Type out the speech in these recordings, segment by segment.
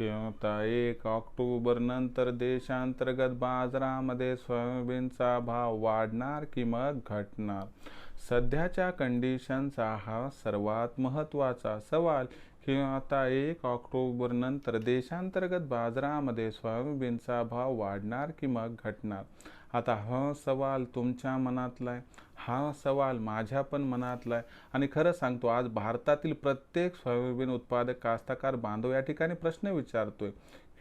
किंवा एक ऑक्टोबर नंतर देशांतर्गत बाजारामध्ये सोयाबीनचा भाव वाढणार किंमत मग घटणार? सध्याच्या कंडिशनचा हा सर्वात महत्त्वाचा सवाल किंवा आता एक ऑक्टोबर नंतर देशांतर्गत बाजारामध्ये सोयाबीनचा भाव वाढणार की मग घटणार? आता हा सवाल तुमच्या मनातला आहे हा सवाल माझ्या पण मनातला आहे आणि खरं सांगतो आज भारतातील प्रत्येक सोयाबीन उत्पादक कास्तकार बांधव या ठिकाणी प्रश्न विचारतोय.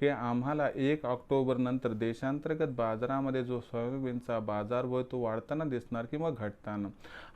हे आम्हाला एक ऑक्टोबरनंतर देशांतर्गत बाजारामध्ये जो सोयाबीनचा बाजार व तो वाढताना दिसणार किंवा घटताना?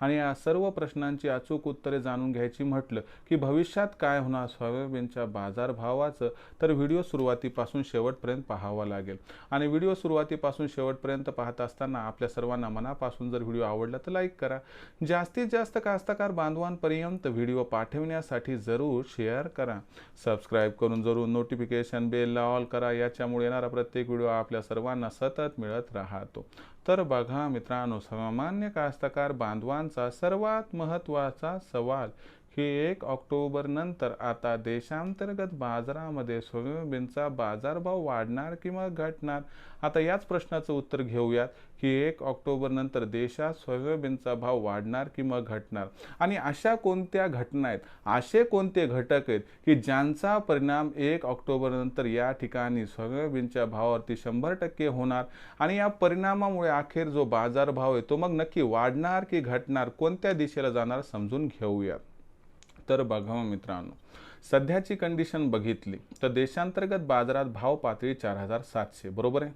आणि या सर्व प्रश्नांची अचूक उत्तरे जाणून घ्यायची म्हटलं की भविष्यात काय होणार सोयाबीनच्या बाजारभावाचं? तर व्हिडिओ सुरुवातीपासून शेवटपर्यंत पाहावा लागेल. आणि व्हिडिओ सुरुवातीपासून शेवटपर्यंत पाहत असताना आपल्या सर्वांना मनापासून जर व्हिडिओ आवडला तर लाईक करा. जास्तीत जास्त कास्तकार बांधवांपर्यंत व्हिडिओ पाठवण्यासाठी जरूर शेअर करा. सबस्क्राईब करून जरूर नोटिफिकेशन बेल ऑल करा याच्यामुळे येणारा प्रत्येक व्हिडिओ आपल्या सर्वांना सतत मिळत राहतो. तर बघा मित्रांनो सामान्य कास्तकार बांधवांचा सर्वात महत्त्वाचा सवाल ही एक ऑक्टोबरनंतर आता देशांतर्गत बाजारामध्ये सोयाबीनचा बाजारभाव वाढणार किंवा घटणार? आता याच प्रश्नाचं उत्तर घेऊयात. की एक ऑक्टोबरनंतर देशात सोयाबीनचा भाव वाढणार किंवा घटणार? आणि अशा कोणत्या घटना आहेत? असे कोणते घटक आहेत की ज्यांचा परिणाम एक ऑक्टोबरनंतर या ठिकाणी सोयाबीनच्या भावावरती शंभर टक्के होणार? आणि या परिणामामुळे अखेर जो बाजारभाव आहे तो मग नक्की वाढणार की घटणार? कोणत्या दिशेला जाणार? समजून घेऊयात. तर बघा मित्रांनो. सध्याची कंडिशन बघितली तर देशांतर्गत बाजारात भाव पातळी चार हजार सातशे बरोबर आहे?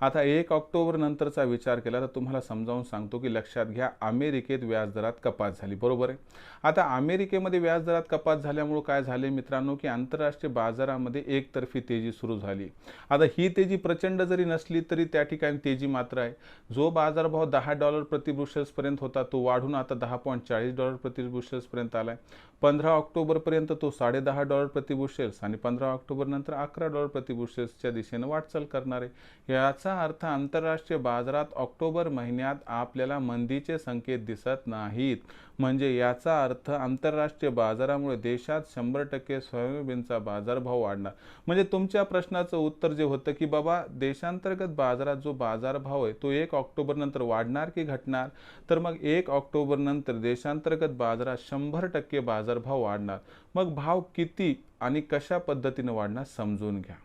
आता एक ऑक्टोबर नंतरचा विचार केला तर तुम्हाला समजावून सांगतो की लक्षात घ्या अमेरिकेत व्याजदरात कपात झाली. बरोबर आहे? आता अमेरिकेमध्ये व्याजदरात कपात झाल्यामुळं काय झाले मित्रांनो की आंतरराष्ट्रीय बाजारामध्ये एकतर्फी तेजी सुरू झाली. आता ही तेजी प्रचंड जरी नसली तरी त्या ठिकाणी तेजी मात्र आहे. जो बाजारभाव दहा डॉलर प्रतिबुशल्सपर्यंत होता तो वाढून आता दहा पॉईंट चाळीस डॉलर प्रतिबुशल्सपर्यंत आला आहे पंधरा ऑक्टोबरपर्यंत तो साडेदहा डॉलर प्रतिबुशेल्स आणि पंधरा ऑक्टोबरनंतर अकरा डॉलर प्रतिबुशेल्सच्या दिशेनं वाटचाल करणार. आहे याच याचा अर्थ आंतरराष्ट्रीय बाजारात ऑक्टोबर महिन्यात आपल्याला मंदीचे संकेत दिसत नाहीत. म्हणजे याचा अर्थ आंतरराष्ट्रीय बाजारामुळे देशात शंभर टक्के सोयाबीनचा बाजारभाव वाढणार. म्हणजे तुमच्या प्रश्नाचं उत्तर जे होतं की बाबा देशांतर्गत बाजारात जो बाजारभाव आहे तो एक ऑक्टोबरनंतर वाढणार की घटणार? तर मग एक ऑक्टोबरनंतर देशांतर्गत बाजारात शंभर टक्के बाजारभाव वाढणार. मग भाव किती आणि कशा पद्धतीने वाढणार समजून घ्या.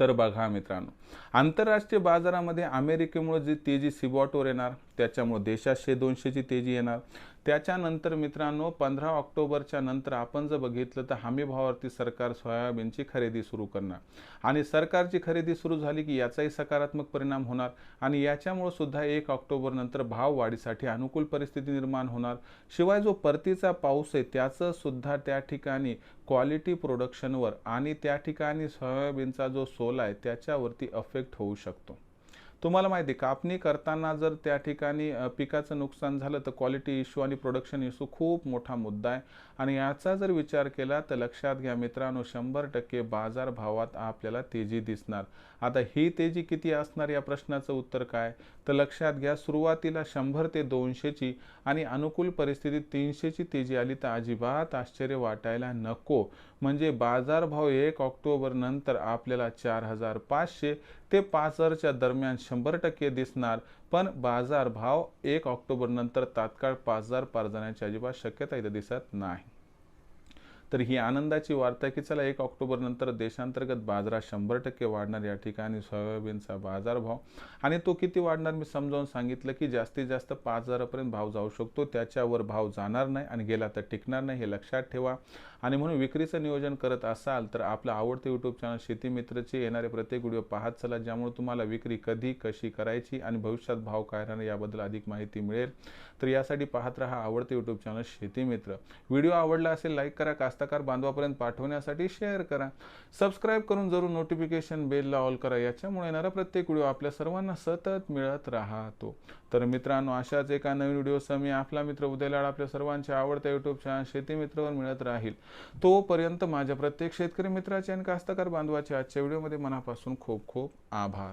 तर बघा मित्रांनो. आंतरराष्ट्रीय बाजारामध्ये अमेरिकेमुळे जी तेजी सिबॉटवर येणार त्याच्यामुळे देशातशे दोनशेची तेजी येणार. त्याच्यानंतर मित्रांनो पंधरा ऑक्टोबरच्या नंतर आपण जर बघितलं तर हमी भावावरती सरकार सोयाबीनची खरेदी सुरू करणार. आणि सरकारची खरेदी सुरू झाली की याचाही सकारात्मक परिणाम होणार. आणि याच्यामुळे सुद्धा एक ऑक्टोबर नंतर भाव वाढीसाठी अनुकूल परिस्थिती निर्माण होणार. शिवाय जो परतीचा पाऊस आहे त्याचं सुद्धा त्या ठिकाणी क्वालिटी प्रोडक्शनवर आणि त्या ठिकाणी सोयाबीनचा जो सोला आहे त्याच्यावरती अफेक्ट होऊ शकतो. तुम्हाला माहिती आहे कापणी करताना जर त्या ठिकाणी पिकाचं नुकसान झालं तर क्वालिटी इश्यू आणि प्रोडक्शन इश्यू खूप मोठा मुद्दा आहे. आणि याचा जर विचार केला तर लक्षात घ्या मित्रांनो शंभर टक्के बाजार भावात आपल्याला तेजी दिसणार. आता ही तेजी किती असणार या प्रश्नाचं उत्तर काय? तर लक्षात घ्या सुरुवातीला शंभर ते दोनशेची आणि अनुकूल परिस्थितीत तीनशेची तेजी आली तर अजिबात आश्चर्य वाटायला नको. म्हणजे बाजारभाव एक ऑक्टोबर नंतर आपल्याला चार हजार पाचशे ते पाच हजारच्या दरम्यान शंभर टक्के दिसणार पण बाजार भाव एक ऑक्टोबर नंतर तात्काळ पाच हजार पार जाण्याची अजिबात शक्यता इथं दिसत नाही. तर ही आनंदाची वार्ता की चला एक ऑक्टोबर नंतर देशांतर्गत बाजारात शंभर टक्के वाढणार या ठिकाणी सोयाबीनचा बाजारभाव. आणि तो किती वाढणार मी समजावून सांगितलं की जास्तीत जास्त पाच हजारापर्यंत भाव जाऊ शकतो. त्याच्यावर भाव जाणार नाही आणि गेला तर टिकणार नाही हे लक्षात ठेवा. आणि म्हणून विक्रीचं नियोजन करत असाल तर आपलं आवडतं यूट्यूब चॅनल शेती मित्रचे येणारे प्रत्येक व्हिडिओ पाहत चला ज्यामुळे तुम्हाला विक्री कधी कशी करायची आणि भविष्यात भाव काय राहणार याबद्दल अधिक माहिती मिळेल. तर यासाठी पाहत राहा आवडते यूट्यूब चॅनल शेती मित्र व्हिडिओ आवडला असेल लाईक करा. कास्तकार बांधवापर्यंत पाठवण्यासाठी शेअर करा. सबस्क्राईब करून जरूर नोटिफिकेशन बेलला ऑल करा. याच्यामुळे येणारा प्रत्येक व्हिडिओ आपल्या सर्वांना सतत मिळत राहतो. तर मित्रांनो अशाच एका नवीन व्हिडिओसह मी आपला मित्र उदयलाड आपल्या सर्वांच्या आवडत्या युट्यूब चॅनल शेती मित्रवर मिळत राहील. तोपर्यंत माझ्या प्रत्येक शेतकरी मित्राचे आणि कास्तकार बांधवाचे आजच्या व्हिडिओमध्ये मनापासून खूप खूप आभार.